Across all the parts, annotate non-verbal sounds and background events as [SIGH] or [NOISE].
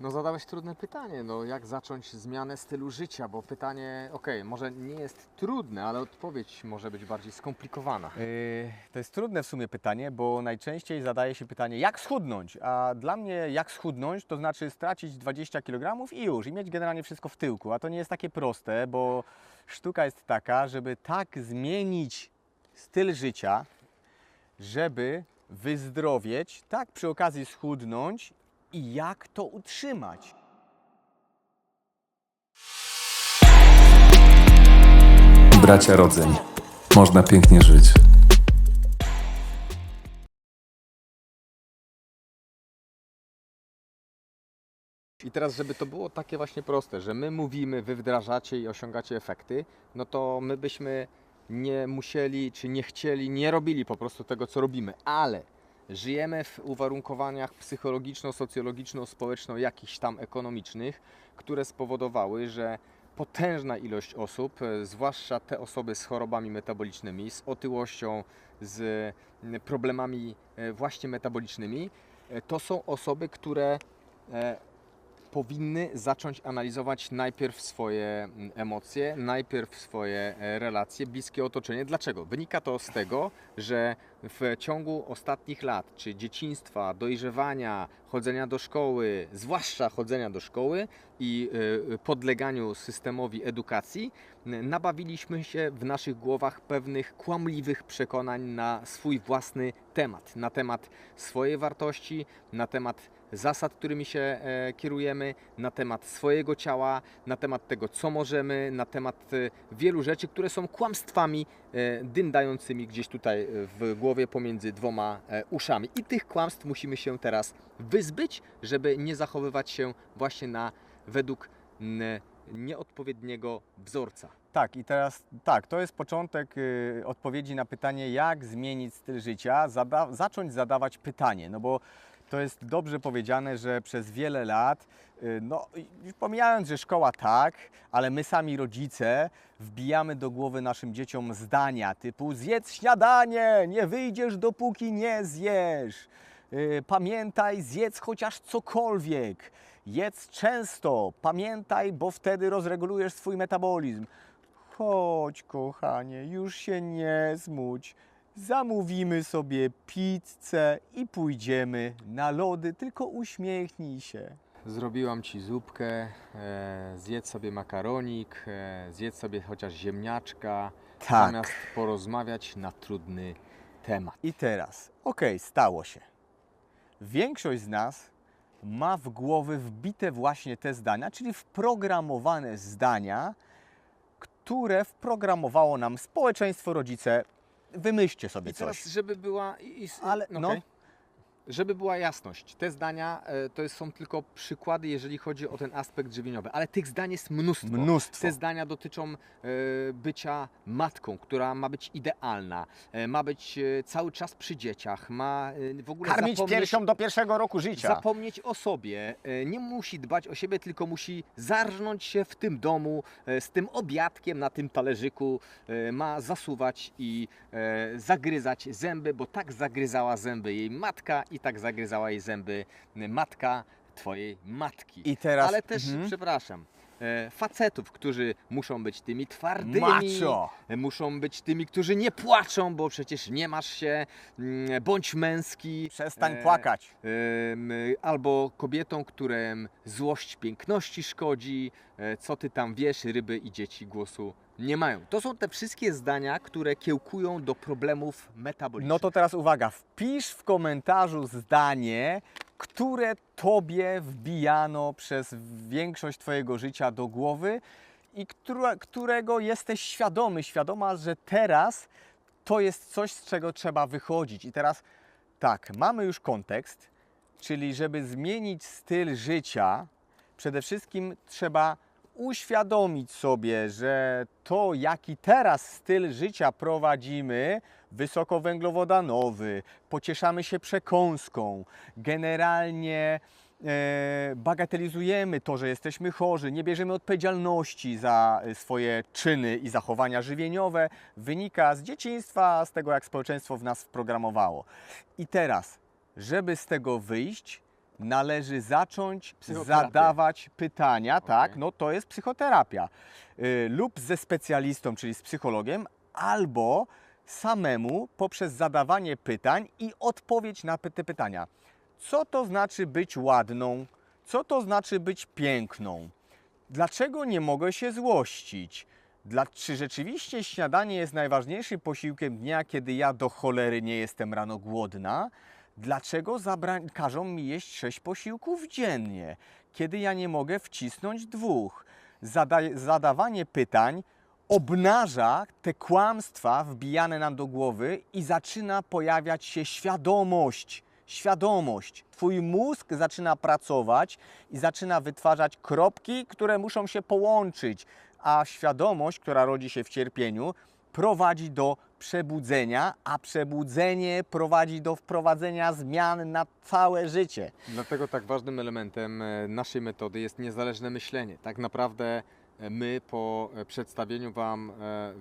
No zadałeś trudne pytanie, no jak zacząć zmianę stylu życia, bo pytanie, okej, może nie jest trudne, ale odpowiedź może być bardziej skomplikowana. Yy, To jest trudne w sumie pytanie, bo najczęściej zadaje się pytanie, jak schudnąć? A dla mnie, jak schudnąć, to znaczy stracić 20 kg i już, i mieć generalnie wszystko w tyłku. A to nie jest takie proste, bo sztuka jest taka, żeby tak zmienić styl życia, żeby wyzdrowieć, tak przy okazji schudnąć i jak to utrzymać. Bracia rodzeń. Można pięknie żyć. I teraz, żeby to było takie właśnie proste, że my mówimy, wy wdrażacie i osiągacie efekty, no to my byśmy nie musieli, czy nie chcieli, nie robili po prostu tego, co robimy, ale żyjemy w uwarunkowaniach psychologiczno-socjologiczno-społeczno jakichś tam ekonomicznych, które spowodowały, że potężna ilość osób, e, zwłaszcza te osoby z chorobami metabolicznymi, z otyłością, z problemami e, właśnie metabolicznymi, e, to są osoby, które powinny zacząć analizować najpierw swoje emocje, najpierw swoje relacje, bliskie otoczenie. Dlaczego? Wynika to z tego, że w ciągu ostatnich lat, czy dzieciństwa, dojrzewania, chodzenia do szkoły, zwłaszcza chodzenia do szkoły i e, podleganiu systemowi edukacji, nabawiliśmy się w naszych głowach pewnych kłamliwych przekonań na swój własny temat, na temat swojej wartości, na temat zasad, którymi się e, kierujemy, na temat swojego ciała, na temat tego, co możemy, na temat e, wielu rzeczy, które są kłamstwami e, dyndającymi gdzieś tutaj w głowie pomiędzy dwoma uszami. I tych kłamstw musimy się teraz wyzbyć, żeby nie zachowywać się właśnie na według nieodpowiedniego wzorca. Tak, i teraz tak, to jest początek y, odpowiedzi na pytanie, jak zmienić styl życia, zada zacząć zadawać pytanie, no bo to jest dobrze powiedziane, że przez wiele lat, y, no już pomijając, że szkoła tak, ale my sami rodzice wbijamy do głowy naszym dzieciom zdania typu zjedz śniadanie, nie wyjdziesz dopóki nie zjesz. Y, Pamiętaj, zjedz chociaż cokolwiek. Jedz często, pamiętaj, bo wtedy rozregulujesz swój metabolizm. Chodź, kochanie, już się nie zmuć. Zamówimy sobie pizzę i pójdziemy na lody, tylko uśmiechnij się. Zrobiłam ci zupkę, e, zjedz sobie makaronik, e, zjedz sobie chociaż ziemniaczka, Tak. zamiast porozmawiać na trudny temat. I teraz, okej, stało się. Większość z nas ma w głowy wbite właśnie te zdania, czyli wprogramowane zdania, które wprogramowało nam społeczeństwo, rodzice. Wymyślcie sobie I teraz, coś. żeby była, i, i, Ale- no. no. Żeby była jasność, te zdania e, to są tylko przykłady, jeżeli chodzi o ten aspekt żywieniowy, ale tych zdań jest mnóstwo. Mnóstwo. Te zdania dotyczą e, bycia matką, która ma być idealna, e, ma być cały czas przy dzieciach, ma w ogóle Karmić zapomnieć, piersią do pierwszego roku życia. zapomnieć o sobie. Nie musi dbać o siebie, tylko musi zarżnąć się w tym domu z tym obiadkiem na tym talerzyku. Ma zasuwać i zagryzać zęby, bo tak zagryzała zęby jej matka i tak zagryzała jej zęby e, matka twojej matki. I teraz. Ale też, Mhm. przepraszam, e, facetów, którzy muszą być tymi twardymi, Macho. muszą być tymi, którzy nie płaczą, bo przecież nie masz się, mm, bądź męski. Przestań e, płakać. em, albo kobietą, którym złość piękności szkodzi, e, co ty tam wiesz, ryby i dzieci głosu nie mają. To są te wszystkie zdania, które kiełkują do problemów metabolicznych. No to teraz uwaga, wpisz w komentarzu zdanie, które tobie wbijano przez większość twojego życia do głowy i które, którego jesteś świadomy, świadoma, że teraz to jest coś, z czego trzeba wychodzić. I teraz tak, mamy już kontekst, czyli żeby zmienić styl życia, przede wszystkim trzeba uświadomić sobie, że to, jaki teraz styl życia prowadzimy, wysokowęglowodanowy, pocieszamy się przekąską, generalnie e, bagatelizujemy to, że jesteśmy chorzy, nie bierzemy odpowiedzialności za swoje czyny i zachowania żywieniowe, wynika z dzieciństwa, z tego, jak społeczeństwo w nas wprogramowało. I teraz, żeby z tego wyjść, należy zacząć zadawać pytania, tak, Okej. no to jest psychoterapia. Y, lub ze specjalistą, czyli z psychologiem, albo samemu poprzez zadawanie pytań i odpowiedź na te pytania. Co to znaczy być ładną? Co to znaczy być piękną? Dlaczego nie mogę się złościć? Dla, czy rzeczywiście śniadanie jest najważniejszym posiłkiem dnia, kiedy ja do cholery nie jestem rano głodna? Dlaczego zabra- każą mi jeść sześć posiłków dziennie, kiedy ja nie mogę wcisnąć dwóch? Zada- zadawanie pytań obnaża te kłamstwa wbijane nam do głowy i zaczyna pojawiać się świadomość. Świadomość. Twój mózg zaczyna pracować i zaczyna wytwarzać kropki, które muszą się połączyć, a świadomość, która rodzi się w cierpieniu, prowadzi do przebudzenia, a przebudzenie prowadzi do wprowadzenia zmian na całe życie. Dlatego tak ważnym elementem e, naszej metody jest niezależne myślenie. Tak naprawdę e, my po e, przedstawieniu Wam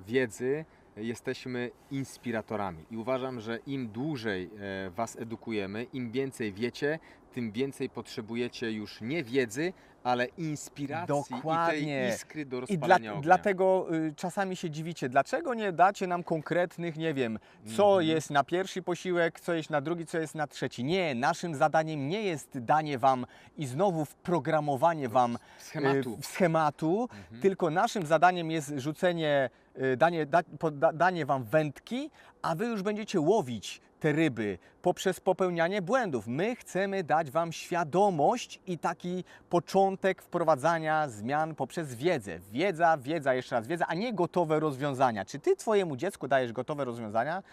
wiedzy jesteśmy inspiratorami i uważam, że im dłużej Was edukujemy, im więcej wiecie, tym więcej potrzebujecie już nie wiedzy, ale inspiracji i Dokładnie. tej iskry do I dla, rozpalenia ognia. dlatego y, czasami się dziwicie, dlaczego nie dacie nam konkretnych, nie wiem, co Mhm. jest na pierwszy posiłek, co jest na drugi, co jest na trzeci. Nie, naszym zadaniem nie jest danie wam i znowu wprogramowanie wam schematu. y, schematu Mhm. tylko naszym zadaniem jest rzucenie, y, danie, da, wam wędki, a wy już będziecie łowić te ryby poprzez popełnianie błędów. My chcemy dać wam świadomość i taki początek wprowadzania zmian poprzez wiedzę. Wiedza, wiedza, jeszcze raz wiedza, a nie gotowe rozwiązania. Czy ty twojemu dziecku dajesz gotowe rozwiązania?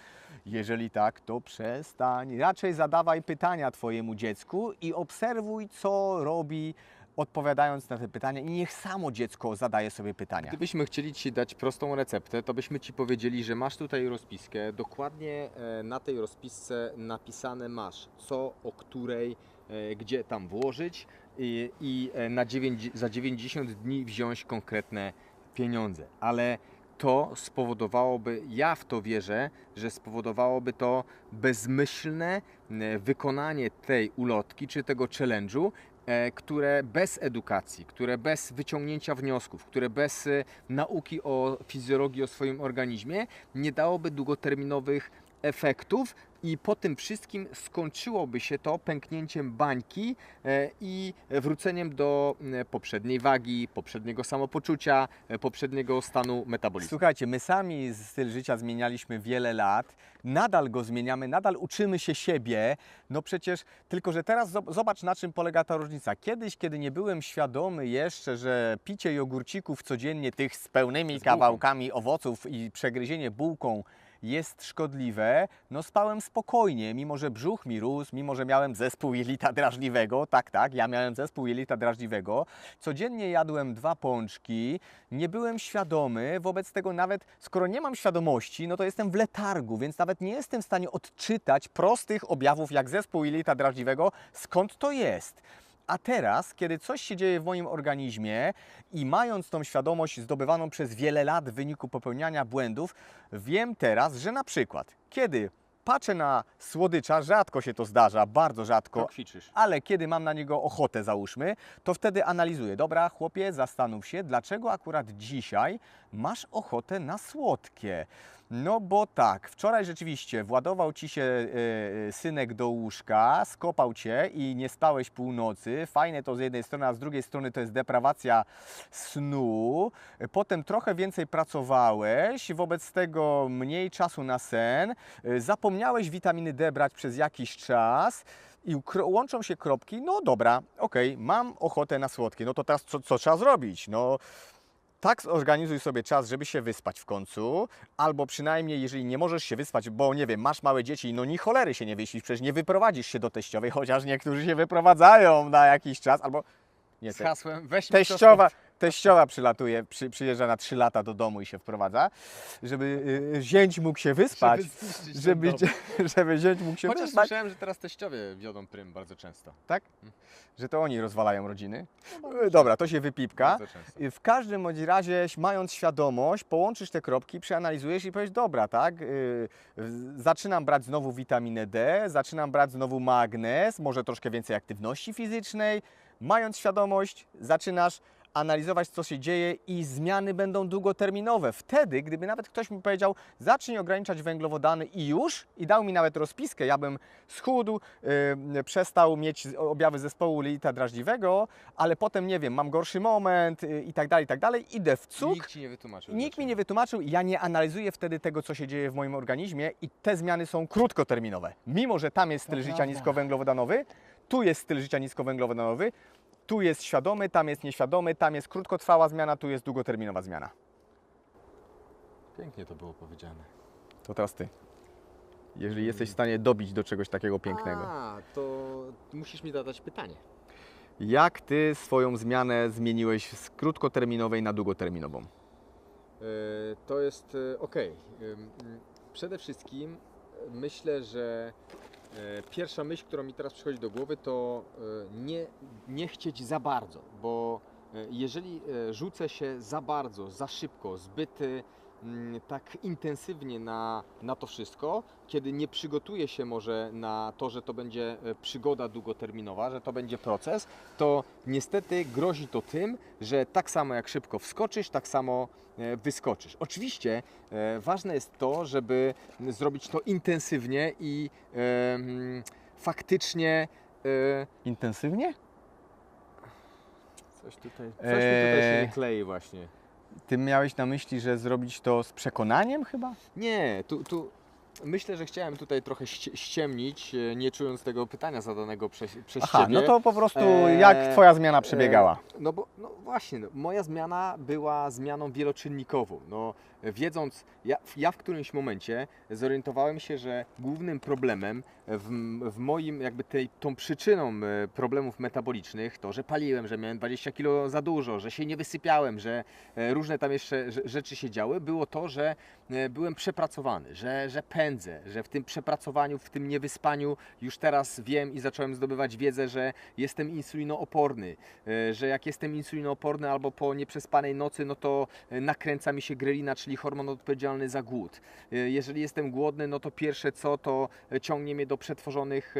Jeżeli tak, to przestań. Raczej zadawaj pytania twojemu dziecku i obserwuj, co robi odpowiadając na te pytania i niech samo dziecko zadaje sobie pytania. Gdybyśmy chcieli Ci dać prostą receptę, to byśmy Ci powiedzieli, że masz tutaj rozpiskę. Dokładnie e, na tej rozpisce napisane masz, co, o której, e, gdzie tam włożyć i, i e, na dziewięć, za 90 dni wziąć konkretne pieniądze. Ale to spowodowałoby, ja w to wierzę, że spowodowałoby to bezmyślne wykonanie tej ulotki czy tego challenge'u, które bez edukacji, które bez wyciągnięcia wniosków, które bez e, nauki o fizjologii, o swoim organizmie nie dałoby długoterminowych efektów i po tym wszystkim skończyłoby się to pęknięciem bańki e, i wróceniem do e, poprzedniej wagi, poprzedniego samopoczucia, e, poprzedniego stanu metabolizmu. Słuchajcie, my sami styl życia zmienialiśmy wiele lat, nadal go zmieniamy, nadal uczymy się siebie. No przecież, tylko że teraz zob- zobacz na czym polega ta różnica. Kiedyś, kiedy nie byłem świadomy jeszcze, że picie jogurcików codziennie, tych z pełnymi kawałkami owoców i przegryzienie bułką jest szkodliwe, no spałem spokojnie, mimo że brzuch mi rósł, mimo że miałem zespół jelita drażliwego, tak, tak, ja miałem zespół jelita drażliwego, codziennie jadłem dwa pączki, nie byłem świadomy, wobec tego nawet, skoro nie mam świadomości, no to jestem w letargu, więc nawet nie jestem w stanie odczytać prostych objawów jak zespół jelita drażliwego, skąd to jest. A teraz, kiedy coś się dzieje w moim organizmie i mając tą świadomość zdobywaną przez wiele lat w wyniku popełniania błędów, wiem teraz, że na przykład, kiedy patrzę na słodycza, rzadko się to zdarza, bardzo rzadko, kwiczysz. ale kiedy mam na niego ochotę, załóżmy, to wtedy analizuję. Dobra, chłopie, zastanów się, dlaczego akurat dzisiaj masz ochotę na słodkie. No bo tak, wczoraj rzeczywiście władował ci się e, e, synek do łóżka, skopał cię i nie spałeś północy. Fajne to z jednej strony, a z drugiej strony to jest deprawacja snu. Potem trochę więcej pracowałeś, wobec tego mniej czasu na sen. E, Zapomniałeś witaminy D brać przez jakiś czas i łączą się kropki, no dobra, okej, mam ochotę na słodkie, no to teraz co, co trzeba zrobić? No tak zorganizuj sobie czas, żeby się wyspać w końcu, albo przynajmniej jeżeli nie możesz się wyspać, bo nie wiem, masz małe dzieci, no ni cholery się nie wyśpisz, przecież nie wyprowadzisz się do teściowej, chociaż niektórzy się wyprowadzają na jakiś czas, albo nie, Z hasłem weź teściowa, teściowa przylatuje, przy, przyjeżdża na 3 lata do domu i się wprowadza, żeby y, zięć mógł się wyspać, Żeby [LAUGHS] żeby, zięć mógł się Chociaż wyspać, słyszałem, że teraz teściowie wiodą prym bardzo często. tak? Że to oni rozwalają rodziny. Y, Dobra, to się wypipka. Y, W każdym bądź razie, mając świadomość, połączysz te kropki, przeanalizujesz i powiesz, dobra, tak, w- zaczynam brać znowu witaminę D, zaczynam brać znowu magnez, może troszkę więcej aktywności fizycznej. Mając świadomość, zaczynasz analizować, co się dzieje i zmiany będą długoterminowe. Wtedy, gdyby nawet ktoś mi powiedział, zacznij ograniczać węglowodany i już, i dał mi nawet rozpiskę, ja bym schudł, yy, przestał mieć objawy zespołu lita drażliwego, ale potem, nie wiem, mam gorszy moment yy, i tak dalej, i tak dalej, idę w cuk, Nikt ci nie wytłumaczył. Nikt mi nie wytłumaczył, ja nie analizuję wtedy tego, co się dzieje w moim organizmie i te zmiany są krótkoterminowe. Mimo, że tam jest styl To życia niskowęglowodanowy, tu jest styl życia niskowęglowodanowy, tu jest świadomy, tam jest nieświadomy, tam jest krótkotrwała zmiana, tu jest długoterminowa zmiana. Pięknie to było powiedziane. To teraz ty. Jeżeli jesteś w stanie dobić do czegoś takiego pięknego. A, to musisz mi zadać pytanie. Jak ty swoją zmianę zmieniłeś z krótkoterminowej na długoterminową? E, To jest ok. Przede wszystkim e, myślę, że e, pierwsza myśl, która mi teraz przychodzi do głowy, to e, nie, nie chcieć za bardzo, bo e, jeżeli e, rzucę się za bardzo, za szybko, zbyt e, tak intensywnie na, na to wszystko, kiedy nie przygotuję się może na to, że to będzie e, przygoda długoterminowa, że to będzie proces, to niestety grozi to tym, że tak samo jak szybko wskoczysz, tak samo e, wyskoczysz. Oczywiście e, ważne jest to, żeby zrobić to intensywnie i mm, faktycznie Intensywnie? coś tutaj, coś mi tutaj się Eee. nie klei właśnie. Ty miałeś na myśli, że zrobić to z przekonaniem chyba? Nie, tu, tu myślę, że chciałem tutaj trochę ście- ściemnić, e, nie czując tego pytania zadanego przez, przez Aha, Ciebie. no to po prostu jak twoja zmiana przebiegała? E, No bo no właśnie, no, moja zmiana była zmianą wieloczynnikową. No, wiedząc, ja, ja w którymś momencie zorientowałem się, że głównym problemem w, w moim, jakby tej, tą przyczyną e, problemów metabolicznych, to, że paliłem, że miałem 20 kg za dużo, że się nie wysypiałem, że e, różne tam jeszcze rze- rzeczy się działy, było to, że e, byłem przepracowany, że, że pędzę, że w tym przepracowaniu, w tym niewyspaniu już teraz wiem i zacząłem zdobywać wiedzę, że jestem insulinooporny, że jak jestem insulinooporny albo po nieprzespanej nocy, no to nakręca mi się grelina, czyli hormon odpowiedzialny za głód. E, Jeżeli jestem głodny, no to pierwsze co, to ciągnie mnie do przetworzonych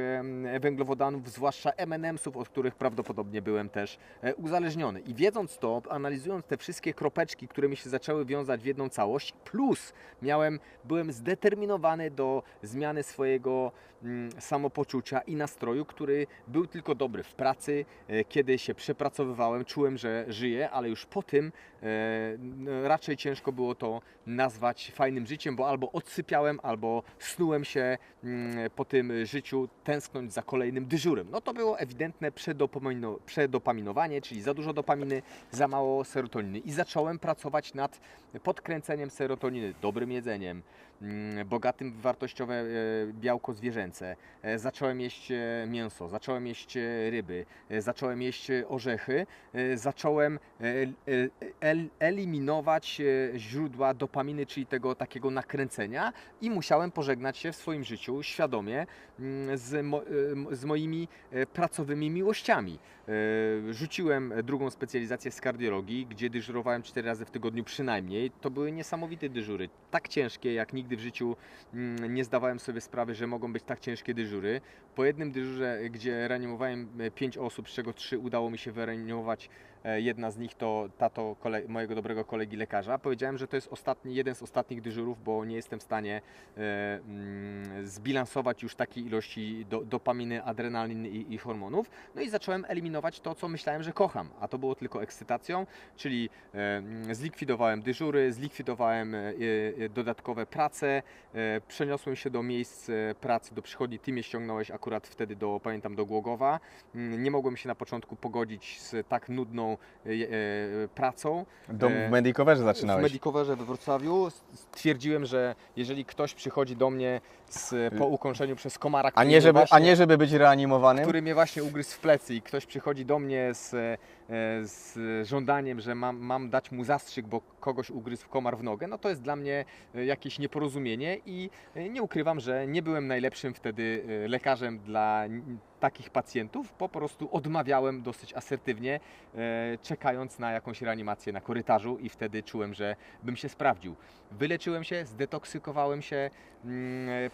węglowodanów, zwłaszcza M&M'sów, od których prawdopodobnie byłem też e, uzależniony. I wiedząc to, analizując te wszystkie kropeczki, które mi się zaczęły wiązać w jedną całość, plus miałem, byłem zdeterminowany do zmiany swojego samopoczucia i nastroju, który był tylko dobry w pracy, e, kiedy się przepracowywałem, czułem, że żyję, ale już po tym e, n- raczej ciężko było to nazwać fajnym życiem, bo albo odsypiałem, albo snułem się mm, po tym życiu, tęsknąć za kolejnym dyżurem. No to było ewidentne przedopamino, przedopaminowanie, czyli za dużo dopaminy, za mało serotoniny. I zacząłem pracować nad podkręceniem serotoniny, dobrym jedzeniem, mm, bogatym w wartościowe e, białko zwierzęce. E, Zacząłem jeść e, mięso, zacząłem jeść e, ryby, zacząłem jeść orzechy, zacząłem el, eliminować źródła dopaminy, czyli tego takiego nakręcenia i musiałem pożegnać się w swoim życiu świadomie mm, z, mo, z moimi pracowymi miłościami. Rzuciłem drugą specjalizację z kardiologii, gdzie dyżurowałem 4 razy w tygodniu przynajmniej. To były niesamowite dyżury, tak ciężkie, jak nigdy w życiu mm, nie zdawałem sobie sprawy, że mogą być tak ciężkie dyżury. Po jednym dyżurze, gdzie reanimowałem 5 osób, z czego 3 udało mi się wyreanimować, e, jedna z nich to tato kole- mojego dobrego kolegi lekarza. Powiedziałem, że to jest ostatni, jeden z ostatnich dyżurów, bo nie jestem w stanie e, mm, zbilansować już takiej ilości do, dopaminy, adrenaliny i, i hormonów. No i zacząłem eliminować to, co myślałem, że kocham, a to było tylko ekscytacją, czyli e, mm, zlikwidowałem dyżury, zlikwidowałem e, e, dodatkowe prace, e, przeniosłem się do miejsc e, pracy, do przychodni. Ty mnie ściągnąłeś akurat wtedy do, pamiętam, do Głogowa. Mm, Nie mogłem się na początku pogodzić z tak nudną e, e, pracą. Do, e, w Medicoverze W zaczynałeś. Medicoverze we Wrocławiu stwierdziłem, że jeżeli ktoś przychodzi do mnie z, po ukończeniu przez komara, A nie, żeby, a właśnie- nie żeby być reanimowanym? który mnie właśnie ugryzł w plecy i ktoś przychodzi do mnie z, z żądaniem, że mam, mam dać mu zastrzyk, bo kogoś ugryzł komar w nogę, no to jest dla mnie e, jakieś nieporozumienie i e, nie ukrywam, że nie byłem najlepszym wtedy e, lekarzem dla takich pacjentów. Po prostu odmawiałem dosyć asertywnie, e, czekając na jakąś reanimację na korytarzu i wtedy czułem, że bym się sprawdził. Wyleczyłem się, zdetoksykowałem się, e,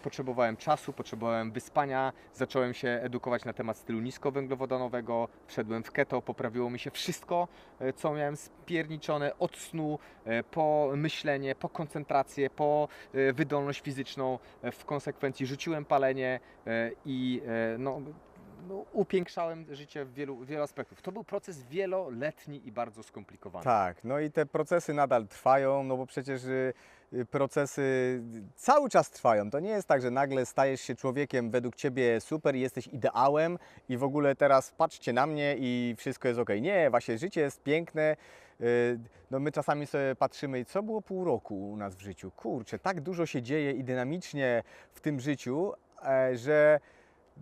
potrzebowałem czasu, potrzebowałem wyspania, zacząłem się edukować na temat stylu niskowęglowodanowego, wszedłem w keto, poprawiło mi się wszystko, e, co miałem spierniczone od snu, e, po myślenie, po koncentrację, po e, wydolność fizyczną. E, W konsekwencji rzuciłem palenie e, i e, no, no, upiększałem życie w wielu, wielu aspektów. To był proces wieloletni i bardzo skomplikowany. Tak, no i te procesy nadal trwają, no bo przecież y, y, procesy cały czas trwają. To nie jest tak, że nagle stajesz się człowiekiem według Ciebie super i jesteś ideałem i w ogóle teraz patrzcie na mnie i wszystko jest ok. Nie, właśnie życie jest piękne. Y, No my czasami sobie patrzymy, co było pół roku u nas w życiu. Kurczę, tak dużo się dzieje i dynamicznie w tym życiu, e, że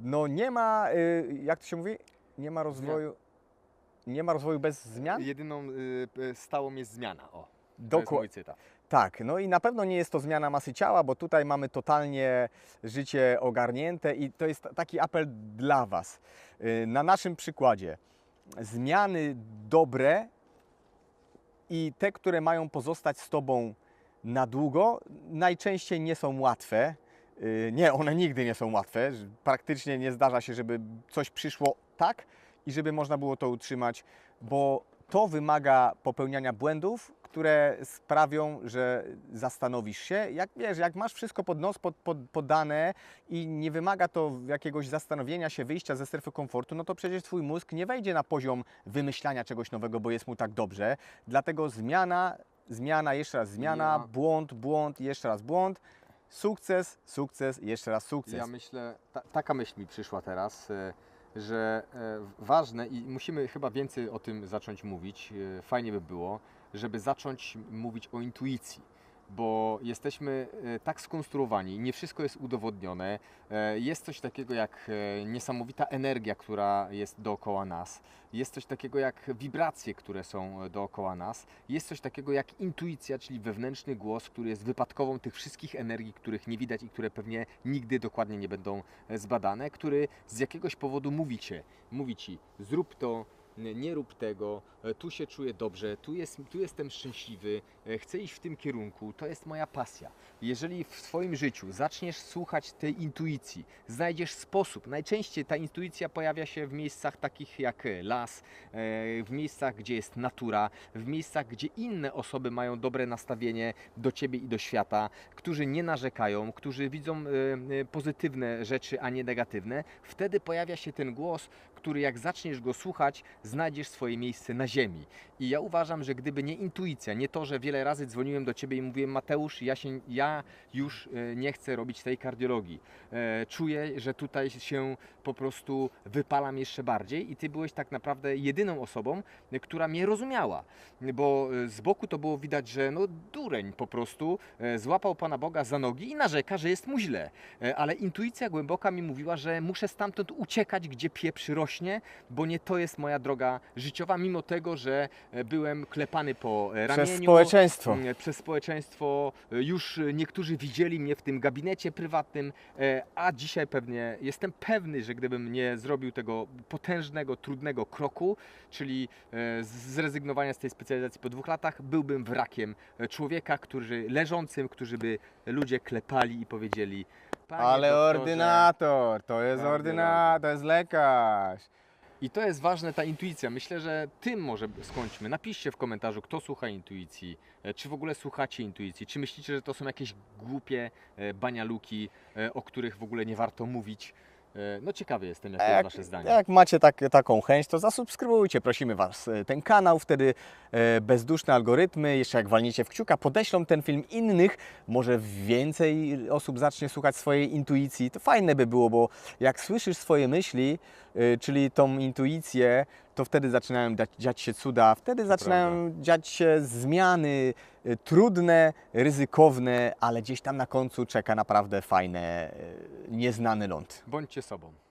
no nie ma, y, jak to się mówi, nie ma rozwoju, nie ma rozwoju bez zmian? Jedyną y, y, stałą jest zmiana. O, to jest Dokładnie. mój cytat. Tak, no i na pewno nie jest to zmiana masy ciała, bo tutaj mamy totalnie życie ogarnięte i to jest taki apel dla Was. Yy, Na naszym przykładzie zmiany dobre i te, które mają pozostać z Tobą na długo, najczęściej nie są łatwe. Yy, Nie, one nigdy nie są łatwe. Praktycznie nie zdarza się, żeby coś przyszło tak i żeby można było to utrzymać, bo to wymaga popełniania błędów, które sprawią, że zastanowisz się. Jak wiesz, jak masz wszystko pod nos pod, pod, podane i nie wymaga to jakiegoś zastanowienia się, wyjścia ze strefy komfortu, no to przecież Twój mózg nie wejdzie na poziom wymyślania czegoś nowego, bo jest mu tak dobrze. Dlatego zmiana, zmiana, jeszcze raz zmiana, błąd, błąd, jeszcze raz błąd. Sukces, sukces, jeszcze raz sukces. Ja myślę, ta, taka myśl mi przyszła teraz, e, że e, ważne i musimy chyba więcej o tym zacząć mówić. e, Fajnie by było, żeby zacząć mówić o intuicji. Bo jesteśmy e, tak skonstruowani, nie wszystko jest udowodnione. e, Jest coś takiego jak e, niesamowita energia, która jest dookoła nas. Jest coś takiego jak wibracje, które są dookoła nas. Jest coś takiego jak intuicja, czyli wewnętrzny głos, który jest wypadkową tych wszystkich energii, których nie widać i które pewnie nigdy dokładnie nie będą zbadane, który z jakiegoś powodu mówi Cię, mówi Ci zrób to, nie rób tego, tu się czuję dobrze, tu, jest, tu jestem szczęśliwy, chcę iść w tym kierunku, to jest moja pasja. Jeżeli w swoim życiu zaczniesz słuchać tej intuicji, znajdziesz sposób, najczęściej ta intuicja pojawia się w miejscach takich jak e, las, e, w miejscach, gdzie jest natura, w miejscach, gdzie inne osoby mają dobre nastawienie do Ciebie i do świata, którzy nie narzekają, którzy widzą e, e, pozytywne rzeczy, a nie negatywne, wtedy pojawia się ten głos, który jak zaczniesz go słuchać, znajdziesz swoje miejsce na ziemi. I ja uważam, że gdyby nie intuicja, nie to, że wiele razy dzwoniłem do Ciebie i mówiłem Mateusz, ja, się, ja już e, nie chcę robić tej kardiologii. E, Czuję, że tutaj się po prostu wypalam jeszcze bardziej i Ty byłeś tak naprawdę jedyną osobą, która mnie rozumiała. Bo e, z boku to było widać, że no dureń po prostu złapał Pana Boga za nogi i narzeka, że jest mu źle. Ale intuicja głęboka mi mówiła, że muszę stamtąd uciekać, gdzie pieprz rośnie, bo nie to jest moja droga życiowa, mimo tego, że byłem klepany po ramieniu. Przez społeczeństwo. Mm, Przez społeczeństwo. E, Już niektórzy widzieli mnie w tym gabinecie prywatnym, e, a dzisiaj pewnie jestem pewny, że gdybym nie zrobił tego potężnego, trudnego kroku, czyli e, zrezygnowania z tej specjalizacji po dwóch latach, byłbym wrakiem e, człowieka, który leżącym, którzy by ludzie klepali i powiedzieli Ale doktorze, ordynator, to jest ordynator, to jest lekarz. I to jest ważne, ta intuicja. Myślę, że tym może skończmy. Napiszcie w komentarzu, kto słucha intuicji. E, Czy w ogóle słuchacie intuicji? Czy myślicie, że to są jakieś głupie e, banialuki, e, o których w ogóle nie warto mówić? E, No ciekawy jestem, jakie jest Jak, wasze zdanie. jak macie tak, taką chęć, to zasubskrybujcie, prosimy Was, e, ten kanał. Wtedy e, bezduszne algorytmy, jeszcze jak walniecie w kciuka, podeślą ten film innych. Może więcej osób zacznie słuchać swojej intuicji. To fajne by było, bo jak słyszysz swoje myśli, czyli tą intuicję, to wtedy zaczynają dać, dziać się cuda, wtedy zaczynają dziać się zmiany e, trudne, ryzykowne, ale gdzieś tam na końcu czeka naprawdę fajne, e, nieznany ląd. Bądźcie sobą.